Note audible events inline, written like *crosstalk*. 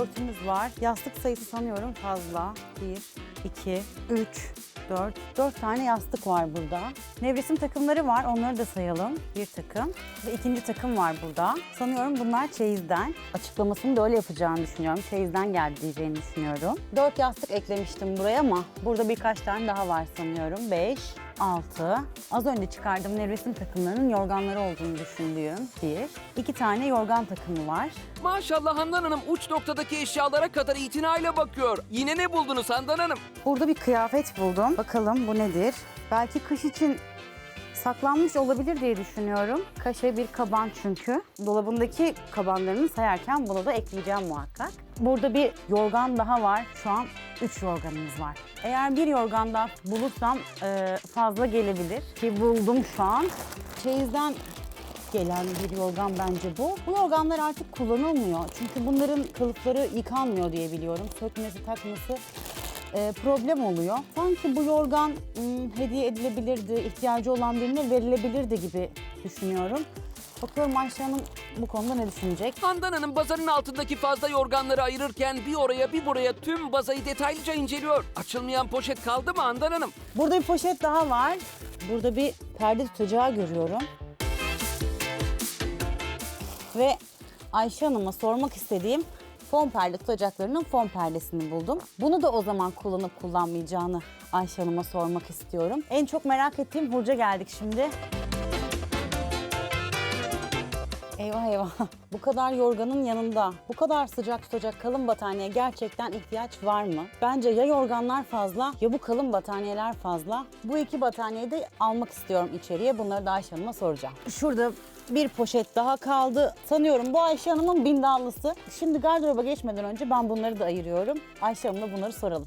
örtümüz var. Yastık sayısı sanıyorum fazla. 1, 2, 3, 4. 4 tane yastık var burada. Nevresim takımları var. Onları da sayalım. Bir takım. Ve ikinci takım var burada. Sanıyorum bunlar çeyizden. Açıklamasını da öyle yapacağını düşünüyorum. Çeyizden geldi diyeceğini düşünüyorum. 4 yastık eklemiştim buraya ama burada birkaç tane daha var sanıyorum. 5, 6. Az önce çıkardığım nevresim takımlarının yorganları olduğunu düşündüğüm bir. iki tane yorgan takımı var. Maşallah Handan Hanım uç noktadaki eşyalara kadar itinayla bakıyor. Yine ne buldunuz Handan Hanım? Burada bir kıyafet buldum. Bakalım bu nedir? Belki kış için saklanmış olabilir diye düşünüyorum. Kaşe bir kaban çünkü. Dolabındaki kabanlarını sayarken bunu da ekleyeceğim muhakkak. Burada bir yorgan daha var. Şu an 3 yorganımız var. Eğer bir yorgan daha bulursam e, fazla gelebilir. Ki buldum şu an. Çeyizden gelen bir yorgan bence bu. Bu yorganlar artık kullanılmıyor. Çünkü bunların kılıfları yıkanmıyor diye biliyorum. Sökmesi, takması e, problem oluyor. Sanki bu yorgan hmm, hediye edilebilirdi, ihtiyacı olan birine verilebilirdi gibi düşünüyorum. Bakıyorum Ayşe Hanım bu konuda ne düşünecek? Handan Hanım bazanın altındaki fazla yorganları ayırırken bir oraya bir buraya tüm bazayı detaylıca inceliyor. Açılmayan poşet kaldı mı Handan Hanım? Burada bir poşet daha var. Burada bir perde tutacağı görüyorum. Ve Ayşe Hanım'a sormak istediğim fon perde tutacaklarının fon perdesini buldum. Bunu da o zaman kullanıp kullanmayacağını Ayşe Hanım'a sormak istiyorum. En çok merak ettiğim hurca geldik şimdi. Eyvah eyvah. *laughs* Bu kadar yorganın yanında bu kadar sıcak tutacak kalın battaniye gerçekten ihtiyaç var mı? Bence ya yorganlar fazla ya bu kalın battaniyeler fazla. Bu iki battaniyeyi de almak istiyorum içeriye. Bunları da Ayşe Hanım'a soracağım. Şurada bir poşet daha kaldı. Sanıyorum bu Ayşe Hanım'ın bindallısı. Şimdi gardıroba geçmeden önce ben bunları da ayırıyorum. Ayşe Hanım'la bunları soralım.